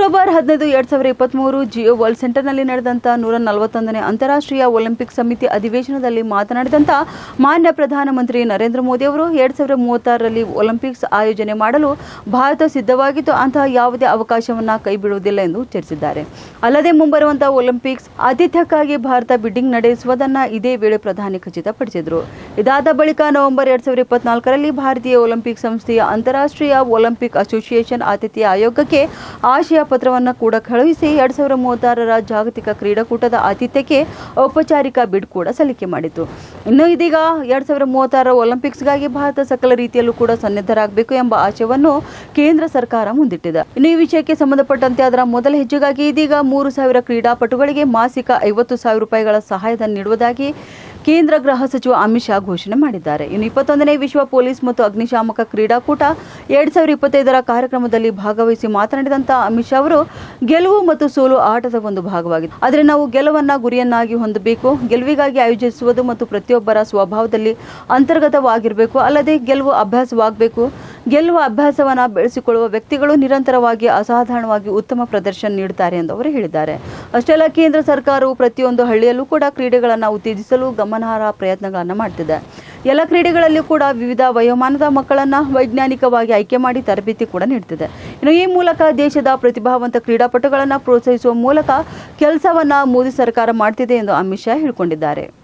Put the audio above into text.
October ಹದಿನೈದು, ಎರಡ್ ಸಾವಿರದ ಇಪ್ಪತ್ತ್ಮೂರು ಜಿಯೋ ವರ್ಲ್ಡ್ ಸೆಂಟರ್ನಲ್ಲಿ ನಡೆದಂಥ ನೂರ ನಲವತ್ತೊಂದನೇ ಅಂತಾರಾಷ್ಟ್ರೀಯ ಒಲಿಂಪಿಕ್ ಸಮಿತಿ ಅಧಿವೇಶನದಲ್ಲಿ ಮಾತನಾಡಿದಂಥ ಮಾನ್ಯ ಪ್ರಧಾನಮಂತ್ರಿ ನರೇಂದ್ರ ಮೋದಿ ಅವರು ಎರಡ್ ಸಾವಿರದ ಮೂವತ್ತಾರರಲ್ಲಿ ಒಲಿಂಪಿಕ್ಸ್ ಆಯೋಜನೆ ಮಾಡಲು ಭಾರತ ಸಿದ್ಧವಾಗಿತ್ತು. ಅಂತಹ ಯಾವುದೇ ಅವಕಾಶವನ್ನು ಕೈಬಿಡುವುದಿಲ್ಲ ಎಂದು ಉಚ್ಚರಿಸಿದ್ದಾರೆ ಅಲ್ಲದೆ ಮುಂಬರುವಂತಹ ಒಲಿಂಪಿಕ್ಸ್ ಆತಿಥ್ಯಕ್ಕಾಗಿ ಭಾರತ ಬಿಡ್ಡಿಂಗ್ ನಡೆಸುವುದನ್ನು ಇದೇ ವೇಳೆ ಪ್ರಧಾನಿ ಖಚಿತಪಡಿಸಿದರು. ಇದಾದ ಬಳಿಕ ನವೆಂಬರ್ ಎರಡ್ ಸಾವಿರದ ಇಪ್ಪತ್ನಾಲ್ಕರಲ್ಲಿ ಭಾರತೀಯ ಒಲಿಂಪಿಕ್ ಸಂಸ್ಥೆಯ ಅಂತಾರಾಷ್ಟ್ರೀಯ ಒಲಿಂಪಿಕ್ ಅಸೋಸಿಯೇಷನ್ ಆತಿಥ್ಯ ಆಯೋಗಕ್ಕೆ ಆಶಯ ಪತ್ರವನ್ನು ಕೂಡ ಕಳುಹಿಸಿ ಎರಡು ಸಾವಿರದ ಮೂವತ್ತಾರರ ಜಾಗತಿಕ ಕ್ರೀಡಾಕೂಟದ ಆತಿಥ್ಯಕ್ಕೆ ಔಪಚಾರಿಕ ಬಿಡ್ ಕೂಡ ಸಲ್ಲಿಕೆ ಮಾಡಿತು. ಇನ್ನು ಇದೀಗ ಎರಡು ಸಾವಿರದ ಮೂವತ್ತಾರರ ಒಲಿಂಪಿಕ್ಸ್ಗಾಗಿ ಭಾರತ ಸಕಲ ರೀತಿಯಲ್ಲೂ ಕೂಡ ಸನ್ನದ್ಧರಾಗಬೇಕು ಎಂಬ ಆಶಯವನ್ನು ಕೇಂದ್ರ ಸರ್ಕಾರ ಮುಂದಿಟ್ಟಿದೆ. ಇನ್ನು ಈ ವಿಷಯಕ್ಕೆ ಸಂಬಂಧಪಟ್ಟಂತೆ ಅದರ ಮೊದಲ ಹೆಜ್ಜೆಗಾಗಿ ಇದೀಗ ಮೂರು ಸಾವಿರ ಕ್ರೀಡಾಪಟುಗಳಿಗೆ ಮಾಸಿಕ ಐವತ್ತು ಸಾವಿರ ರೂಪಾಯಿಗಳ ಸಹಾಯಧನ ನೀಡುವುದಾಗಿ ಕೇಂದ್ರ ಗೃಹ ಸಚಿವ ಅಮಿತ್ ಶಾ ಘೋಷಣೆ ಮಾಡಿದ್ದಾರೆ. ಇನ್ನು ಇಪ್ಪತ್ತೊಂದನೇ ವಿಶ್ವ ಪೊಲೀಸ್ ಮತ್ತು ಅಗ್ನಿಶಾಮಕ ಕ್ರೀಡಾಕೂಟ ಎರಡ್ ಸಾವಿರದ ಇಪ್ಪತ್ತೈದರ ಕಾರ್ಯಕ್ರಮದಲ್ಲಿ ಭಾಗವಹಿಸಿ ಮಾತನಾಡಿದಂಥ ಅಮಿತ್ ಶಾ ಅವರು, ಗೆಲುವು ಮತ್ತು ಸೋಲು ಆಟದ ಒಂದು ಭಾಗವಾಗಿದೆ. ಆದರೆ ನಾವು ಗೆಲುವನ್ನ ಗುರಿಯನ್ನಾಗಿ ಹೊಂದಬೇಕು, ಗೆಲುವಿಗಾಗಿ ಆಯೋಜಿಸುವುದು ಮತ್ತು ಪ್ರತಿಯೊಬ್ಬರ ಸ್ವಭಾವದಲ್ಲಿ ಅಂತರ್ಗತವಾಗಿರಬೇಕು, ಅಲ್ಲದೆ ಗೆಲುವು ಅಭ್ಯಾಸವಾಗಬೇಕು ಗೆಲ್ಲುವ ಅಭ್ಯಾಸವನ್ನು ಬೆಳೆಸಿಕೊಳ್ಳುವ ವ್ಯಕ್ತಿಗಳು ನಿರಂತರವಾಗಿ ಅಸಾಧಾರಣವಾಗಿ ಉತ್ತಮ ಪ್ರದರ್ಶನ ನೀಡುತ್ತಾರೆ ಎಂದು ಅವರು ಹೇಳಿದ್ದಾರೆ. ಅಷ್ಟೇ ಕೇಂದ್ರ ಸರ್ಕಾರವು ಪ್ರತಿಯೊಂದು ಹಳ್ಳಿಯಲ್ಲೂ ಕೂಡ ಕ್ರೀಡೆಗಳನ್ನು ಉತ್ತೇಜಿಸಲು ಗಮನಾರ್ಹ ಪ್ರಯತ್ನಗಳನ್ನು ಮಾಡ್ತಿದೆ. ಎಲ್ಲ ಕ್ರೀಡೆಗಳಲ್ಲಿ ಕೂಡ ವಿವಿಧ ವಯೋಮಾನದ ಮಕ್ಕಳನ್ನು ವೈಜ್ಞಾನಿಕವಾಗಿ ಆಯ್ಕೆ ಮಾಡಿ ತರಬೇತಿ ಕೂಡ ನೀಡ್ತಿದೆ. ಇನ್ನು ಈ ಮೂಲಕ ದೇಶದ ಪ್ರತಿಭಾವಂತ ಕ್ರೀಡಾಪಟುಗಳನ್ನು ಪ್ರೋತ್ಸಾಹಿಸುವ ಮೂಲಕ ಕೆಲಸವನ್ನು ಮೋದಿ ಸರ್ಕಾರ ಮಾಡ್ತಿದೆ ಎಂದು ಅಮಿತ್ ಶಾ ಹೇಳಿಕೊಂಡಿದ್ದಾರೆ.